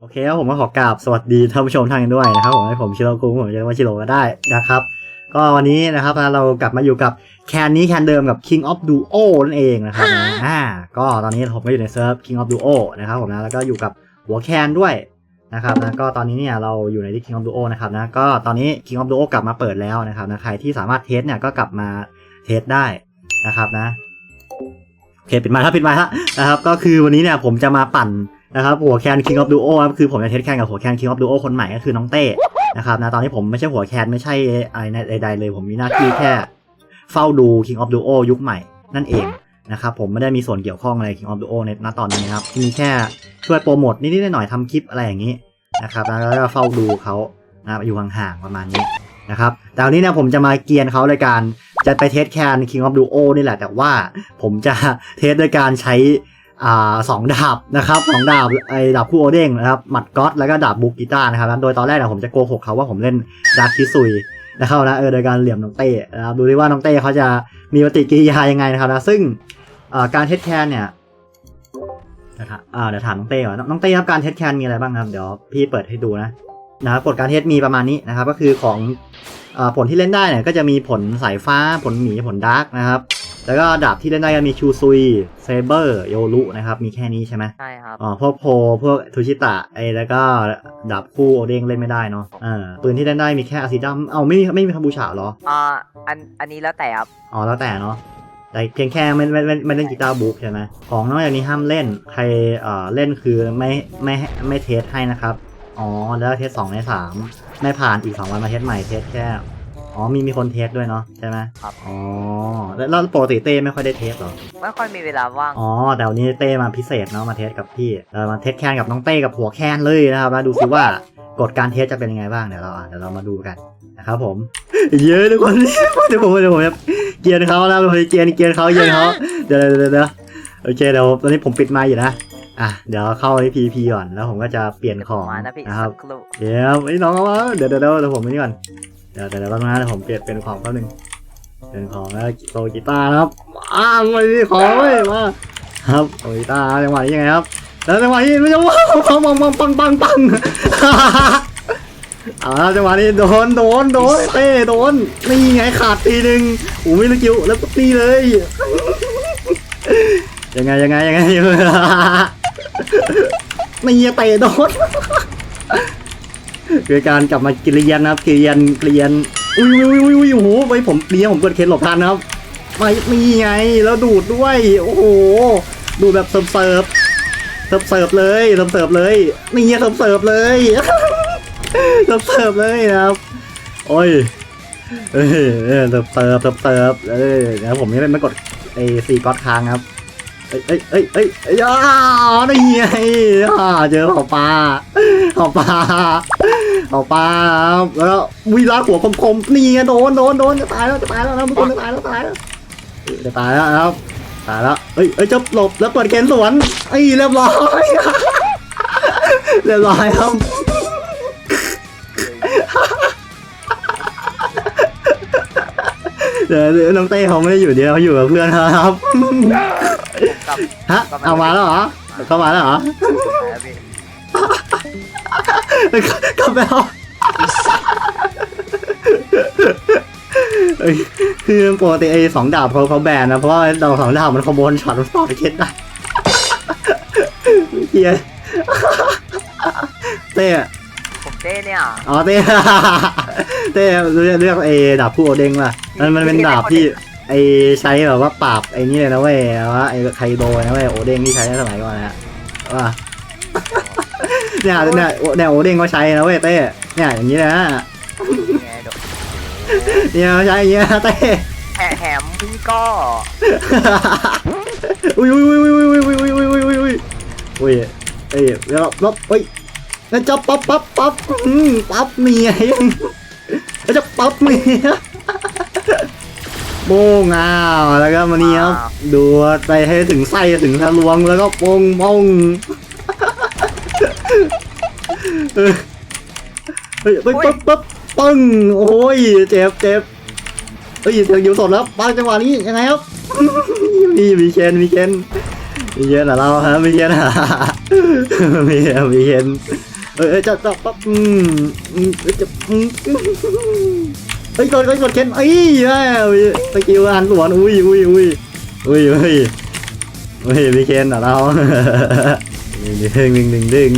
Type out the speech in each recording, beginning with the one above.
โอเคครับผมก็ขอกราบสวัสดีท่านผู้ชมทางกันด้วยนะครับผมให้ผมชิโร่คุงผมจะเรียกว่าชิโร่ก็ได้นะครับ ก็วันนี้นะครับเรากลับมาอยู่กับแคนนี้แคนเดิมกับ King of Duo นั่นเองนะครับนะอ่าก็ตอนนี้ผมก็อยู่ในเซิร์ฟ King of Duo นะครับผมนะแล้วก็อยู่กับหัวแคนด้วยนะครับนะก็ตอนนี้เนี่ยเราอยู่ในที่ King of Duo นะครับนะก็ตอนนี้ King of Duo กลับมาเปิดแล้วนะครับนะใครที่สามารถเทสเนี่ยก็กลับมาเทสได้นะครับนะโอเคปิดไมค์ครับปิดไมค์ครับนะครับก็คือวันนี้เนี่ยผมจะมาปั่น นะครับหัวแคน King of Duo ครับคือผมจะเทสแคนกับหัวแคน King of Duo คนใหม่ก็คือน้องเต้นะครับนะตอนนี้ผมไม่ใช่หัวแคนไม่ใช่อะไรใดๆเลย ผมมีหน้าที่แค่เฝ้าดู King of Duo ยุคใหม่นั่นเองนะครับผมไม่ได้มีส่วนเกี่ยวข้องอะไร King of Duo ในณตอนนี้นะครับมีแค่ช่วยโปรโมทนิดๆหน่อยๆทำคลิปอะไรอย่างนี้นะครับแล้วก็เฝ้าดูเขานะอยู่ห่างๆประมาณนี้นะครับแต่วันนี้เนี่ยผมจะมาเกียนเขาในการจะไปเทสแคน King of Duo นี่แหละ แต่ว่าผมจะเทสโดยการใช้ อ่าสองดาบนะครับสองดาบไอ้ดาบคู่โอเด้งนะครับหมัดก๊อตแล้วก็ดาบบุกกีตาร์นะครับโดยตอนแรกเนี่ยผมจะโกหกเขาว่าผมเล่นดาร์คคิซุยนะครับนะเออโดยการเหลี่ยมน้องเต้นะครับดูดิว่าน้องเต้เขาจะมีปฏิกิริยายังไงนะครับนะซึ่งอ่าการเทสแคนเนี่ยนะครับอ่าเดี๋ยวถามน้องเต้ก่อนน้องเต้ครับการเทสแคนมีอะไรบ้างครับเดี๋ยวพี่เปิดให้ดูนะนะครับกฎการเทสมีประมาณนี้นะครับ ก็คือของอ่าผลที่เล่นได้เนี่ยก็จะมีผลสายฟ้าผลหมีผลดาร์กนะครับ แล้วก็ดาบที่เล่นได้ก็มีชูซุยเซเบอร์โยรุนะครับมีแค่นี้ใช่ไหมใช่ครับอ๋อพวกโพพวกทูชิตะไอ้แล้วก็ดาบคู่โอเด้งเล่นไม่ได้เนาะเออปืนที่เล่นได้มีแค่อาซิดัมเอาไม่มีไม่มีคาบูชาเหรออ่าอันอันนี้แล้วแต่ครับอ๋อแล้วแต่เนาะแต่เพียงแค่ไม่ไม่ไม่ไม่เล่นกีตาร์บุ๊กใช่ไหมของนอกจากนี้ห้ามเล่นใครเอ่อเล่นคือไม่ไม่ไม่เทสให้นะครับอ๋อแล้วเทสสองในสามไม่ผ่านอีกสองวันมาเทสใหม่เทสแค่ อ๋อมีมีคนเทสด้วยเนาะใช่ไหมครับ อ๋อแล้วแล้วปกติเต้ไม่ค่อยได้เทสเหรอ ไม่ค่อยมีเวลาว่าง อ๋อแต่วันนี้เต้มาพิเศษเนาะมาเทสกับพี่เออมาเทสแคนกับน้องเต้กับหัวแคนเลยนะครับแล้วดูซิว่ากฎการเทสจะเป็นยังไงบ้างเดี๋ยวเราอะเดี๋ยวเรามาดูกันนะครับผม เยอะทุกคนเดี๋ยวผมเดี๋ยวผมจะเกียร์เขาแล้วผมจะเกียร์เกียร์เขาเกียร์เขาเดี๋ยวเดี๋ยวเดี๋ยวเดี๋ยวโอเคเดี๋ยวตอนนี้ผมปิดไมค์อยู่นะอะเดี๋ยวเข้าที่ PVP ก่อนแล้วผมก็จะเปลี่ยนของมานะพี่นะครับสักครู่เดี๋ยวไอ้ยน้องเอามาเดี๋ยวเดี๋ยวเดี๋ยวเดี๋ยวผมไปนี่ก่อน เดี๋ยวเดี๋ยวเดี๋ยวแป๊บนึงนะเดี๋ยวผมเปลี่ยนเป็นของแป๊บนึงเป็นของแล้วโซกีตาร์นะครับอ้าวไม่มีของเว้ยมาครับโซกีตาร์จังหวะนี้ยังไงครับแล้วจังหวะนี้ไม่จะว้าวปังปังปังปังปังปังเอาละจังหวะนี้โดนโดนโดนเต้โดนนี่ไงขาดทีหนึ่งโอ้ไม่รู้กิ้วแล้วก็ตีเลยยังไงยังไงยังไงไม่เหี้ยเตะโดน คือการกลับมาเกลียนนะครับเกลียนเกลียนอุ้ยอุ้ยอุ้ยอุ้ยโอ้โหไปผมเกลียผมกดเคสหลบทันนะครับไม่มีไงแล้วดูดด้วยโอ้โหดูแบบเสิร์ฟเสิร์ฟเสิร์ฟเสิร์ฟเลยเสิร์ฟเสิร์ฟเลยนี่เสิร์ฟเสิร์ฟเลยเสิร์ฟเสิร์ฟเลยนะครับโอ้ยเสิร์ฟเสิร์ฟเสิร์ฟเสิร์ฟเออเดี๋ยวผมนี่ไม่กดไอ้สี่ก๊อตค้างครับ เอ้ยเอ้ยเอ้ยเอ้ยเอ้ยอ้าวนี่ไงอ่าเจอของปลาของปลาของปลาแล้ววิลาหัวคมๆนี่ไงโดนโดนโดนจะตายแล้วจะตายแล้วนะทุกคนจะตายแล้วตายแล้วจะตายแล้วครับตายแล้วเอ้ยเอ้ยจะหลบแล้วเปิดเกณฑ์สวนไอ้ยเรียบร้อยเรียบร้อยครับเดี๋ยวเดี๋ยวน้องเต้เขาไม่ได้อยู่เดียวเขาอยู่กับเพื่อนครับ กับฮะ เอามาแล้วเหรอเข้ามาแล้วเหรอแล้วพี่กลับไปเอาเอ้ยคือปกติไอ้สองดาบเขาเขาแบนนะ เพราะว่าดาบสองดาบมันขโมยช็อตมันฟอดไปเช็ดได้เฮียเต้ผมเต้เนี่ยอ๋อเต้เต้เรียกเรียกไอ้ดาบผู้โอเด้งป่ะมันมันเป็นดาบที่ ไอ้ใช้แบบว่าปราบไอ้นี่เลยนะเว้ยว่าไอ้ไคโดนะเว้ยโอเด้งที่ใช้ในสมัยก่อนนะว่าเนี่ยเนี่ยเนี่ยโอเด้งก็ใช้นะเว้ยเต้เนี่ยอย่างนี้นะไงเดี๋ยวเนี่ยใช้อย่างเงี้ยเต้แถแถมพี่ก็อุ้ยอุ้ยอุ้ยอุ้ยอุ้ยอุ้ยอุ้ยอุ้ยอุ้ยอุ้ยอุ้ยเอ้ยแล้วแล้วเอ้ยแล้วจะปั๊บปั๊บปั๊บอืมปั๊บเมียแล้วจะปั๊บเมีย โป้งอ้าวแล้วก็มานี่ครับดูไปให้ถึงไส้ถึงทะลวงแล้วก็โป้งโป้งเออเฮ้ยปั๊บปั๊บปั๊บปึ้งโอ้ยเจ็บเจ็บเฮ้ยเสียงอยู่สดแล้วปังจังหวะนี้ยังไงครับมีมีเชนมีเชนมีเย็นเหรอเราฮะมีเย็นเหรอมีมีเย็นเอ้ยเอ้ยจะจะปั๊บอืมอืมเอ้ยจะอืม เฮ้ยกดกดกดเค้นเอ้ยได้สกิลหันสวนอุ้ยอุ้ยอุ้ยอุ้ยอุ้ยอุ้ยพี่เคนอะเราดึงดึงดึงดึง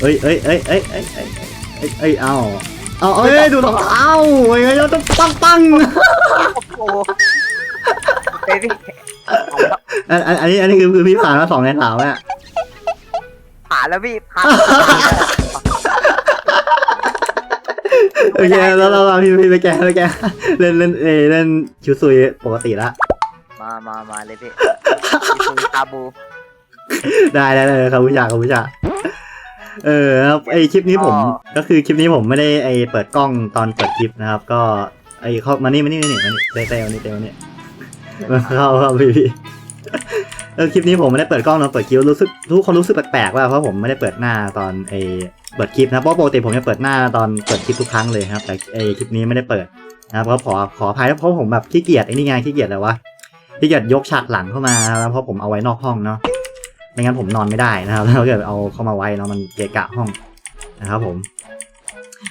เอ้ยเอ้ยเอ้ยเอ้ยเอ้ยเอ้ยเอ้ยเอาเอาเอ้ยดูต่อเอาเอ้เราต้องปังปังโอ้เต้อันอันนี้อันนี้คือคือพี่ผ่านมาสองในสามเนี่ผ่านแล้วพี่ผ่าน โอเคแล้วเราเราพี่พี่ไปแกะไปแกะเล่นเล่นเอยเล่นชิวซุยปกติละ มามามาเลยพี่คุยคาบู ได้ได้ได้ครับผู้ชายครับผู้ชายเออครับไอคลิปนี้ผมก็คือคลิปนี้ผมไม่ได้ไอเปิดกล้องตอนเปิดคลิปนะครับ ก็ไอเข้ามานี่มานี่มานี่มานี่เต้เต้มานี่เต้มานี่มาเข้าเข้าพี่พี่เออคลิปนี้ผมไม่ได้เปิดกล้องตอนเปิดคลิปรู้สึกทุกคนรู้สึกแปลกๆว่าเพราะผมไม่ได้เปิดหน้าตอนไอ เปิดคลิปนะเพราะปกติผมจะเปิดหน้าตอนเปิดคลิปทุกครั้งเลยครับ แต่ไอคลิปนี้ไม่ได้เปิดนะครับก็ขอขออภัยเพราะผมแบบขี้เกียจไอ้นี่ไงขี้เกียจอะไรวะขี้เกียจยกฉากหลังเข้ามาแล้วเพราะผมเอาไว้นอกห้องเนาะไม่งั้นผมนอนไม่ได้นะครับถ้าเกิดเอาเข้ามาไว้เนาะมันเกะกะห้องนะครับ ผม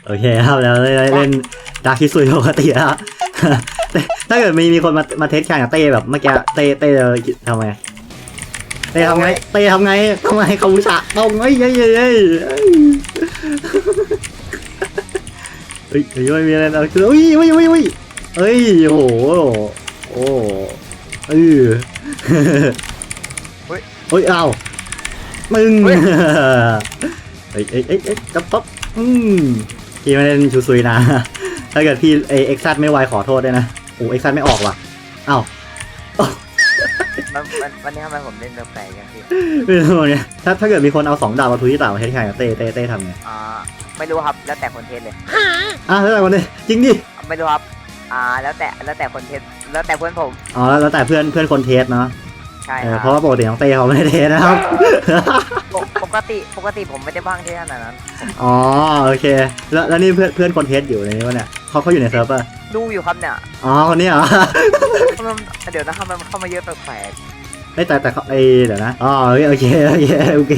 โอเคครับแล้วเล่นดาร์คิสุยปกติแล้วถ้าเกิดมีมีคนมามาเทสแข่งกับเต้แบบเมื่อกี้เต้เต้ทำไงเต้ทำไงเต้ทำไงทำไงเขาบุชะต้องเฮ้ยเฮ้ยเฮ้ย เฮ้ยเฮ้ยเฮ้ยไม่มีอะไรแล้วคืออุ้ยอุ้ยอุ้ยอุ้ยเฮ้ยโอ้โหโอ้เออเฮ้ยเอามึงเฮ้ยเอ้ยเอ้ยเอ้ยจับปั๊บอืมพี่ไม่เล่นชูซุยนะถ้าเกิดพี่เอเอ็กซัดไม่ไวขอโทษด้วยนะโอ้เอ็กซัดไม่ออกว่ะเอ้า มันมันวันนี้ทำไมผมเล่นแปลกๆอย่างพี่ไม่รู้เนี่ยถ้าถ้าเกิดมีคนเอาสองดาวมาทุยที่ต่างประเทศแข่งกับเต้เต้เต้ทำไงอ่าไม่รู้ครับแล้วแต่คนเทสเลยอะแล้วแต่คนนี้จริงดิไม่รู้ครับอ่าแล้วแต่แล้วแต่คนเทสแล้วแต่เพื่อนผมอ๋อแล้วแต่เพื่อนเพื่อนคนเทสเนาะใช่เอคอรับเพราะว่าปกติน้องเต้เขาไม่ได้เทสนะครับ ปกปกติปกติผมไม่ได้บ้างเทสขนาดนั้นอ๋อโอเค แล้วแล้วนี่เพื่อนเพื่อนคนเทสอยู่ในนี้วะเนี่ยเขาเขาอยู่ในเซิร์ฟเวอร์ ดูอยู่ครับเนี่ยอ๋อคนนี้เหรอ ทำไมเดี๋ยวนะทำไมมันเข้ามาเยอะแปลกเอ้ยแต่แต่เขาไอเดี๋ยวนะอ๋อโอเคโอเคโอเคโอเค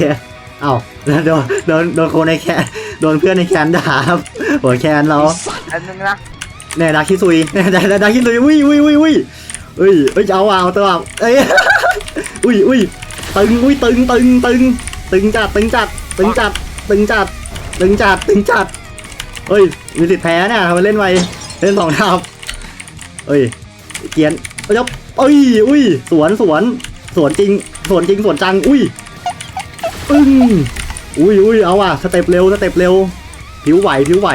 เอ้าแล้วโดนโดนโดนคนในแคนโดนเพื่อนในแคนด่าครับหัวแคนเราๆอันนึงนะเนี่ยดาคิซุยเนี่ยดาดาคิซุยอุ้ยอุ้ยอุ้ยอุ้ยอุ้ยเอ้ยจะเอาเอาตัวเอาเอ้ยอุ้ยอุ้ยตึงอุ้ยตึงตึงตึงตึงจัดตึงจัดตึงจัดตึงจัดตึงจัดตึงจัดเฮ้ยมีสิทธิ์แพ้เนี่ยทำไมเล่นไว เล่นสองดาวเฮ้ยเกียนเอ้ยเอ้ยอุ้ยสวนสวนสวนจริงสวนจริงสวนจัง อุ้ยอึ้งอุ้ยอุ้ยเอาว่ะสเต็ปเร็วสเต็ปเร็ว ผิวไหวผิวไหว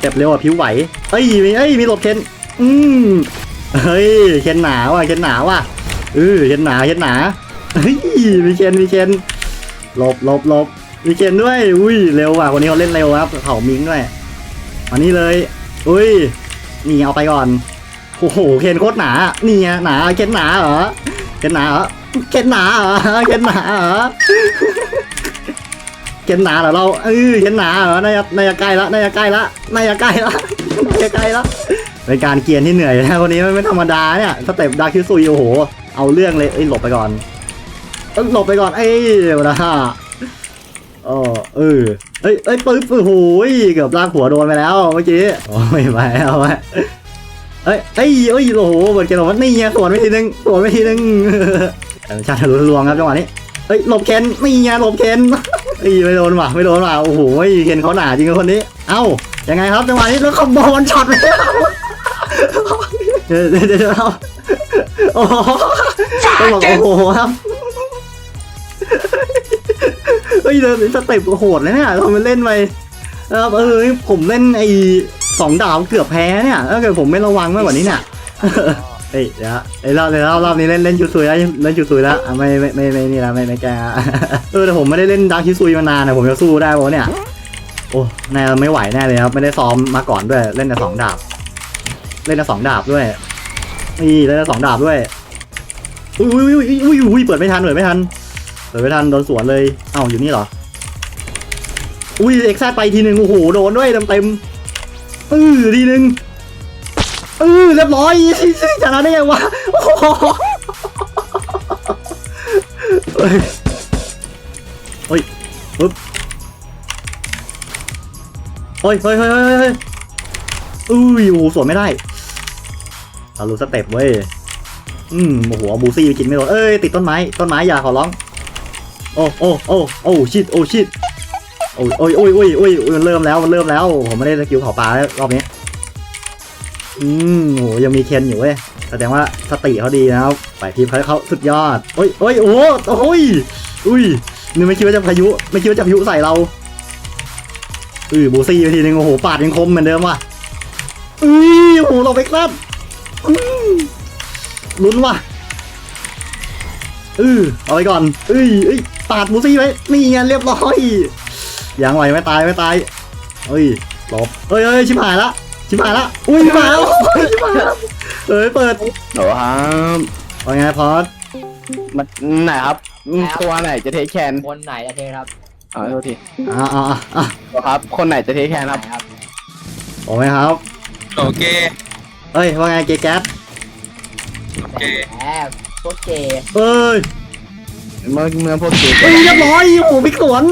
เจ็บเร็วอะผิวไหวเอ้ยมีเอ้ยมีหลบเคนอืมเฮ้ยเคนหนาว่ะเคนหนาว่ะเออเคนหนาเคนหนาเฮ้ยมีเคนมีเคนหลบหลบหลบมีเคนด้วย อุ้ยเร็วว่ะคนนี้เขาเล่นเร็วครับเขามิงด้วยมานี่เลย อุ้ยนี่เอาไปก่อน โอ้โห เคนโคตรหนานี่ไงหนา เคนหนาเหรอ เคนหนาเหรอ เคนหนาเหรอ เคนหนาเหรอ เคนหนาเหรอเรา เออเคนหนาเหรอนาจะน่าใกล้ละนาใกล้ละนาใกล้ละนาใกล้ละเป็นการเกียนที่เหนื่อยนะคนนี้ไม่ธรรมดาเนี่ยสเต็ปดาคิวซุยโอ้โห เอาเรื่องเลยเอ้ยหลบไปก่อน หลบไปก่อน เอ้ยเดี๋ยวนะ อ๋อเออเอ้ยเอ้ยปึ๊บโอ้โหเกือบลากหัวโดนไปแล้วเมื่อกี้โอ้ยไม่เอาไว้เอ้ยเอ้ยเอ้ยโอ้โหเหมือนกันบอว่านี่ไงสวนไปทีนึงสวนไปทีนึงชาติทะลุทะลวงครับจังหวะนี้เอ้ยหลบเคนนี่ไงหลบเคนอ้ไม่โดนว่ะไม่โดนว่ะโอ้โหเคนเขาหนาจริงคนนี้ เอ้ายังไงครับจังหวะนี้แล้วคอมบวันช็อตเลยเดี๋ยวเดี๋ยวเดี๋ยวเอาโอ้โหต้องบอกโอ้โหครับ ฮ้ยเดินสเต็ปโหดเลยเนี่ยทำไมเล่นไปนะครับเออผมเล่นไอ้สองดาวเกือบแพ้เนี่ยถ้าเกิดผมไม่ระวังมากกว่านี้เนี่ยเอ้ยเดี๋ยวไอ้รอบเดี๋ยวรอบรอบนี้เล่นเล่นชูซุยแล้วเล่นชูซุยแล้วอะไม่ไม่ไม่ไม่นี่ละไม่ไม่แกเออแต่ผมไม่ได้เล่นดาร์คิซุยมานานนะผมจะสู้ได้ปะวะเนี่ยโอ้แน่ไม่ไหวแน่เลยครับไม่ได้ซ้อมมาก่อนด้วยเล่นแต่สองดาบ เล่นแต่สองดาบด้วยนี่เล่นแต่สองดาบด้วยอุ้ยอุ้ยอุ้ยอุ้ยเปิดไม่ทันเปิดไม่ทัน เปิดไม่ทันโดนสวนเลย เอ้าอยู่นี่เหรอ อุ้ยเอ็กซ์ไปทีหนึ่งโอ้โหโดนด้วยเต็มเต็มๆเออทีหนึ่งเออเรียบร้อยชนะได้ไงวะโอ้ยปึ๊บเฮ้ยเฮ้ยเฮ้ยเฮ้ยอุ้ยโอ้โหสวนไม่ได้เรารู้สเต็ปเว้ย อืมโอ้โหบูซี่ไปกินไม่โดนเอ้ย ติดต้นไม้ ต้นไม้อย่าขอร้อง โอ้โอ้โอ้โอ้ชิดโอ้ชิดโอ้ยโอ้ยโอ้ยโอ้ยโอ้ยมันเริ่มแล้วมันเริ่มแล้วผมไม่ได้สกิลเผาปลาแล้วรอบนี้อืมโหยังมีเคนอยู่เว้ยแสดงว่าสติเขาดีนะครับไปทีมเขาเขาสุดยอดโอ้ยโอ้ยโอ้โอ้ยอุ้ยนี่ไม่คิดว่าจะพายุ ไม่คิดว่าจะพายุใส่เราอือบูซี่ไปทีนึงโอ้โหปาดยังคมเหมือนเดิมว่ะอุ้ยโอ้โหเราไปครับลุ้นว่ะอือเอาไปก่อนอ้ยเอ้ย ปาดบูซี่ไว้นี่ไงเรียบร้อยยังไหวไม่ตายไม่ตายเอ้ยหลบเอ้ยเอ้ยชิบหายละชิบหายละอุ้ยชิบหายแล้วโอ้ยชิบหายแล้วเอ้ยเปิดโหครับว่าไงพอดมันไหนครับอืมตัวไหนจะเทคแคนคนไหนอะเทครับอ๋อโทษทีอ่าอ่าอ่าอ่าครับ คนไหนจะเทคแคนครับครับโอ้ไหมครับโอเคเอ้ยว่าไงเกย์แก๊สโอเคแอบโคตรเกย์เอ้ย เมื่อเมื่อพวกเกเอ้ยเรียบร้อยโอ้โหพลิกสวน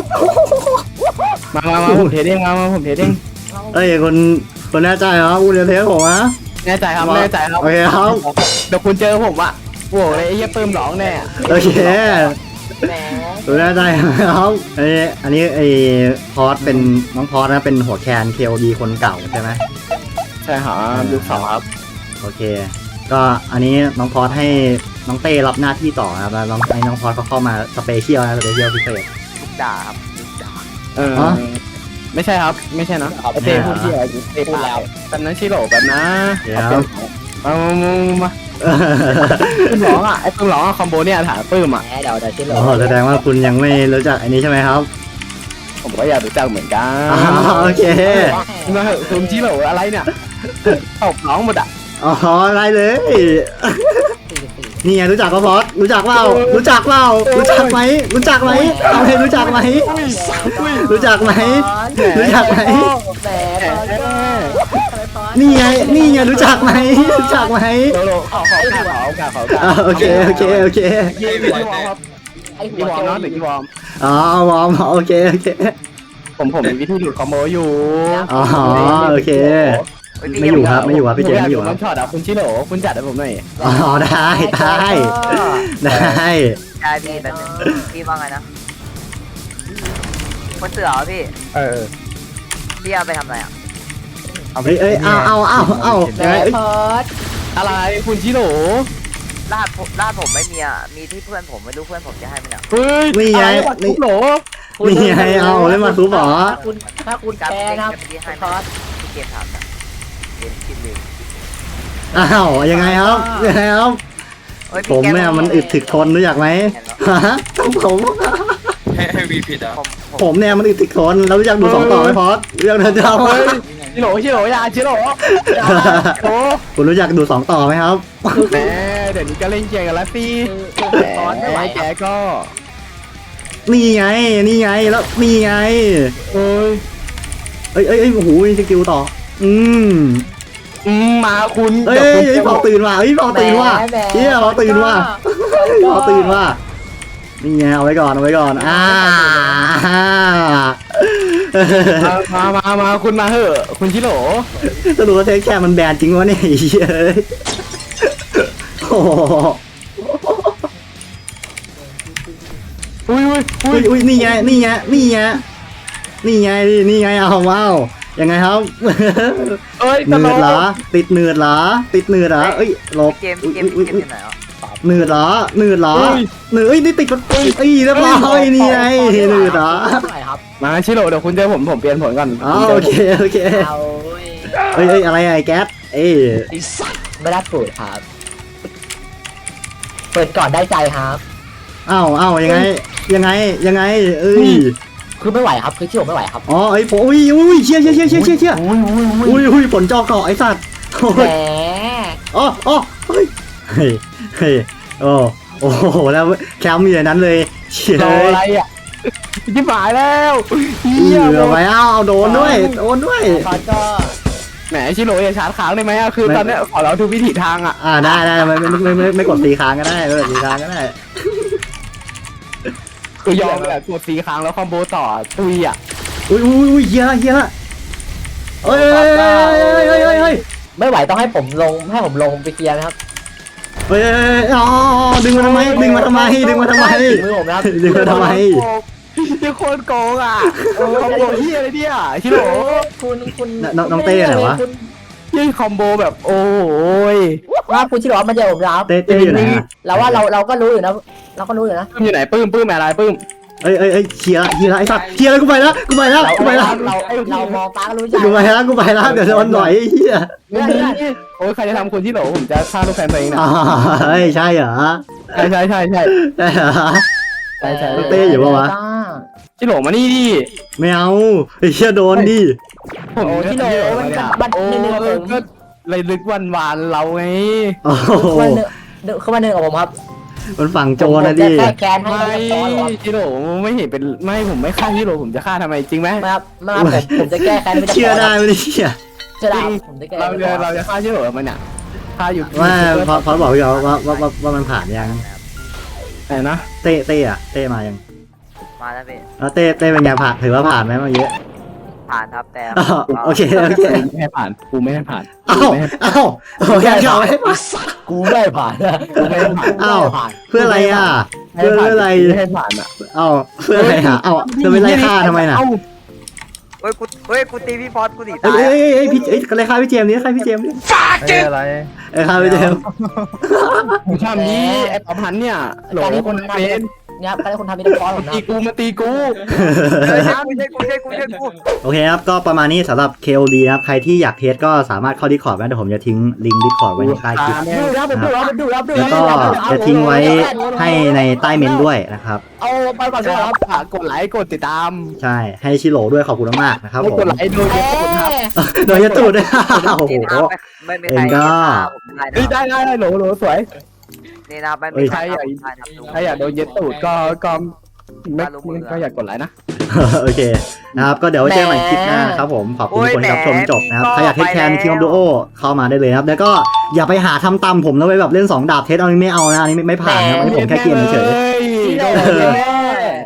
มามามาผมเทเด้งมามาผมเทเด้งเอ้ยคนคนแน่ใจเหรออูเดียเทสผมนะ แน่ใจครับแน่ใจครับโอเคครับ เดี๋ยวคุณเจอผมอะโว้เลยไอ้เหี้ยปื้มร้องแน่โอเคแหมคนแน่ใจครับอันนี้อันนี้ไอ้พอดเป็นน้องพอดนะเป็นหัวแคนเคลดีคนเก่าใช่ไหมใช่ครับยุคสองครับ โอเค ก็อันนี้น้องพอดให้ น้องเต้รับหน้าที่ต่อนะครับแล้วน้องไอ้น้องพอดเขาเข้ามาสเปเชียลนะสเปเชียลพิเศษลูกด่าครับลูกด่าเออ ฮะ ไม่ใช่ครับ ไม่ใช่นะครับไอ้เต้พูดที่อะไรเต้พูดแล้วแป๊บนั้นชิโร่แบบนะเดี๋ยวเอามามามาปื้มร้องอะไอ้ปื้มร้องอะคอมโบเนี่ยถามปื้มอะแหมเดี๋ยวเดี๋ยวชิโร่โอ้โหแสดงว่าคุณยังไม่รู้จักอันนี้ใช่ไหมครับผมก็อยากรู้จักเหมือนกันอ๋อโอเคมาเหอะคุณชิโร่อะไรเนี่ยตบน้องหมดอะอ๋อได้เลยสี่สิบสี่ นี่ไงรู้จักก็พอดรู้จักเปล่ารู้จักเปล่ารู้จักไหมรู้จักไหมเอาให้รู้จักไหมรู้จักไหมรู้จักไหมแหมนี่ไงนี่ไงรู้จักไหมรู้จักไหมโลโลขอขอขอขอขอขออ่าโอเคโอเคโอเคยี่พี่วอมครับไอหัพี่วอเกร์มนะหรือพี่วอมอ๋อวอมโอเคโอเคผมผมมีวิธีดูดคอมโบอยู่อ๋อโอเค ไม่อยู่ครับไม่อยู่ครับพี่เจมส์ไม่อยู่คมัรับนช็อตอะคุณชิโร่คุณจัดให้ผมหน่อยอ๋อได้ได้ได้ได้พี่แป๊บนึงพี่ว่าไงนะคนเสือเหรอพี่เออพี่เอาไปทำอะไรอะเอ้ยเอ้ยเอาเอาเอาเอาแหมยังไงเอ้ยพอดอะไรคุณชิโร่ลาดผมลาดผมไม่มีอะมีที่เพื่อนผมไม่รู้เพื่อนผมจะให้ไหมเนี่ย เฮ้ยนี่ไงอะไรวะนี่คุณโหลนี่ไงเอาเล่นมาซุปเหรอ ถ้าคุณถ้าคุณการแพ้นะครับที่ให้ไหพมอดที่เกมถามนะ เกมคิดเลยอ้าวยังไงครับยังไงครับ เฮ้ยผพี่มแกเนี่ยมันอึดถึกทนรู้จักไหมฮะผมให้ให้วีผิดอะผมผผมมเนี่ยมันอึดถึกทนแล้วรู้จักดูสองต่อไหมพอดเรื่องเดินเจ้าเฮ้ยชิโร่ชิโร่อยาชิโร่อย่าโอ้คุณรู้จักดูสองต่อไหมครับ แหมเดี๋ยวนี้ก็เล่นเกมกันแล้วสิคือแหคือพอดไม่ไหวมแกก็นี่ไงนี่ไงแล้วนี่ไง เอ้ยเอ้ยเอ้ยเอ้ยโอ้โหสกิลต่อ อืม อืมมาคุณเอ้ยดี๋วเอ้คุยณเอ้ยพอตื่นว่ะเอ้ยพอตื่นว่ะแหม เฮียพอตื่นว่ะพอตื่นว่ะนี่ไงเอาไว้ก่อนเอาไว้ก่อนอ่ามามามามาคุณมาเหอะ คุณชิโร่สรุปว่าเทคแคร์มันแบนจริงวะเนี่ยไอ้เหี้ยเอ้ยโอ้โหอุ้ยอุ้ยอุ้อุ้ยยอุ้ยนี่ไงนี่ไงนี่ไงนี่ไงนี่ไงเอาว้าว ยังไงครับเอ้ยเนืตลดกเหรอติดเนืดเหรอติดเนืดเหรอเอ้ยหลบเกมอุ้ยเกมอุ้ยเกอุ้มยที่ไหนอะเนืดเหรอเนืดเหรอเฮ้ยเนืดเอ้ยนี่ติดมันเอ้ยเรียบร้อยนี่ไงเนืดเหรอเท่าไหร่ครับมาชิโร่เดี๋ยวคุณเจอผมผมเปลี่ยนผลก่อนอ๋อโอเคโอเคเอาเว้ยเอ้ยเอ้ยอะไรอะไอ้แก๊สเอ้ยไอ้สัตว์ไม่ได้เปิดครับเปิดก่อนได้ใจครับอ้าวอ้าวยังไงยังไงยังไง เอ้ย คือไม่ไหวครับคือที่ผมไม่ไหวครับอ๋อไอ้ผมอุ้ยอุ้ยเชี่ยเชี่ยเชี่ยเชี่ยเชี่ยเชี่ยอุ้ยอุ้ยอุ้ยอุ้ยอุ้ยผลจอเกาะไอ้สัตว์โอ้แหมยอ๋ออ๋อเฮ้ยเฮ้ยเฮ้ยโอ้โอ้โหแล้วแคมป์มีแต่นั้นเลยเชี่ยรออะไรอะจิบหายแล้วเอเฮียอไปเอาเอาโดนด้วยโดนด้วยพอดก็แหมชิโร่อย่าชาร์จค้างได้ไหมอะคือไม่ตอนเนี้ยขอเราทุกวิถีทางอะอ่าได้ได้ไม่ไม่ไม่ไม่ไม่ไม่กดตีค้างก็ได้ไม่กดตีค้างก็ได้ กูยอมแบบกดสีค้างแล้วคอมโบต่อตุยอะอุ้ยอุ้ยอุ้ยเฮียละเฮียละเอ้ยเอ้ยเอ้ยเอ้ยเอ้ยเอ้ยไม่ไหวต้องให้ผมลงให้ผมลงไปเคลียร์นะครับเอ้ยเอ้ยเอ้ยอ๋อดึงมาทำไมดึงมาทำไมดึงมาทำไมถึงมือผมนะครับดึงมาทำไมที่โคตรโกงอะโอ้คอมโบเฮียอะไรเนี่ยชิโร่คุณคุณน้องน้องเต้ไหนวะคุณ ยี่คอมโบแบบโอ้ยว่าคุณชิโร่มันจะผมรับเต้เต้อยู่ไหนอะเราว่าเราเราก็รู้อยู่นะ เราก็รู้อยู่นะปื้มอยู่ไหนปื้มปื้มอะไรปื้มเอ้ยเอ้ยเอ้ยเฮียละเฮียละไอ้สัตว์เฮียละกูไปแล้วกูไปแล้วเรากูไปแล้วเราเรามองฟ้าก็รู้ใจกูไปแล้วกูไปแล้วเดี๋ยวจะวันหน่อยไอ้เฮียไม่มีโอ้ยใครจะทำคุณชิโร่ผมจะฆ่าลูกแฟนตัวเองนะอ่าเฮ้ยใช่เหรอใช่ใช่ใช่ใช่ใช่เหรอ ใช่ใช่เต้อยู่ปะวะชิโร่มานี่ดิไม่เอาไอ้เฮียโดนดิผมโอ้ชิโร่มันมันโอ้หนึ่งหนึ่งกับผมก็เลยลึกวันวานเราไงโอ้โหเข้ามาหนึ่งเข้ามาหนึ่งกับผมครับมันฝั่งโจรนะดิ ผมจแก้แค้นให้ไม่เรียบร้อยครับชิโร่ไม่เห็นเป็นไม่ผมไม่ฆ่าชิโร่ผมจะฆ่าทำไมจริงไหมมาครับมาครับผมผมจะแก้แค้นให้เรียบร้อยเชื่อได้ไหมเนี่ยเชื่อได้ครับผมจะแก้เราจะเราจะฆ่าชิโร่มันเนี่ยฆ่าอยู่ว่าพอพอบอกพี่เขาว่าว่าว่าว่ามันผ่านยัง ไหนนะเต้เต้อะเต้มายังมาแล้วพี่แล้วเต้เต้เป็นไงผ่านถือว่าผ่านไหมเมื่อกี้ผ่านครับแต่อ้าวโอเคโอเคกูไม่ให้ผ่านกูไม่ให้ผ่านอ้าวอ้าวโอเคเขาไม่กูไม่ผ่านนะกูไม่ให้ผ่านอ้าวผ่านเพื่ออะไรอะเพื่อเพื่ออะไร ไม่ให้ผ่านอะอ้าวเพื่ออะไรอะอ้าวจะไปไล่ฆ่าทำไมน่ะ เอ้าเฮ้ยกูเฮ้ยกูตีพี่พอดกูหนีเอ้ตายยเอ้ยเอ้ยพี่เอ้ยไล่ฆ่าพี่เจมส์นี่ฆ่าพี่เจมส์นี่อะไรเอ้ยฆ่าพี่เจมส์ ผมทำนี้ไอ้ปอพันเนี่ยโหลคนเป็น เนี่ยครับการที่คุณทำเป็นคอร์ผมนะตีกูมาตีกูเฮ้ยกูช่กูใช่กูใช่กูโอเคครับ ก็ประมาณนี้สำหรับ KOD นะครับ ใครที่อยากเทสก็สามารถเข้า Discord ไว้เดี๋ยวผมจะทิ้งลิงก์ Discord ไว้ในใต้คลิปดูรับดูรับดูรับดูแล้วก็จะทิ้งไว้ให้ในใต้เมนด้วยนะครับ เอาไปก่อนคด้วยรัครับกดไลค์กดติดตาม ใช่ ให้ชิโร่ด้วยขอบคุณมากๆนะครับผมกดไลค์ดูเยขอบคุณครับโดยยตูดด้วยโอ้โหนี่นะไม่ไม่มีใครเองก็ผมได้เฮ้ยได้ได้ได้โหลโหลสวย นี่นะไม่มีใครเอ้ยได้ครับลุงถ้าอยากโดนเย็ดตูดก็ก็ไม่ก็อยากกดไลค์นะ โอเคนะครับก็เดี๋ยวไว้เจอกันใหม่คลิปหน้านะครับผมขอบคุณทุกคนที่รับชมจบนะครับใครอยากเทสแคนคิงออฟดูโอเข้ามาได้เลยนะครับ แล้วก็อย่าไปหาทำตำผมนะไปแบบเล่น2ดาบเทสเอานี้ไม่เอานะอันนี้ไม่ไม่ผ่านนะอันนี้ผมแค่เกียนเฉยซิเลอเอร์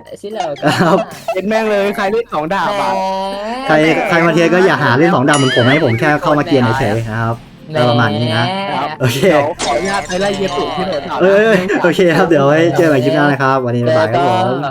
อซิเลอร์ครับ เย็นแม่งเลยใครเล่นสองดาบอะๆใครใครมาเทสก็อย่าหาเล่น2ดาบเหมือนผมให้ผมแค่เข้ามาเกียนเฉยๆนะครับ ก็ประมาณนี้นะโอเค เดี๋ยวขออนุญาตไปไล่เย็ดตูดที่โหลถามเอ้ยโอเคครับ เดี๋ยวไว้เจอกันใหม่คลิปหน้านะครับ วันนี้บ๊ายบายครับผม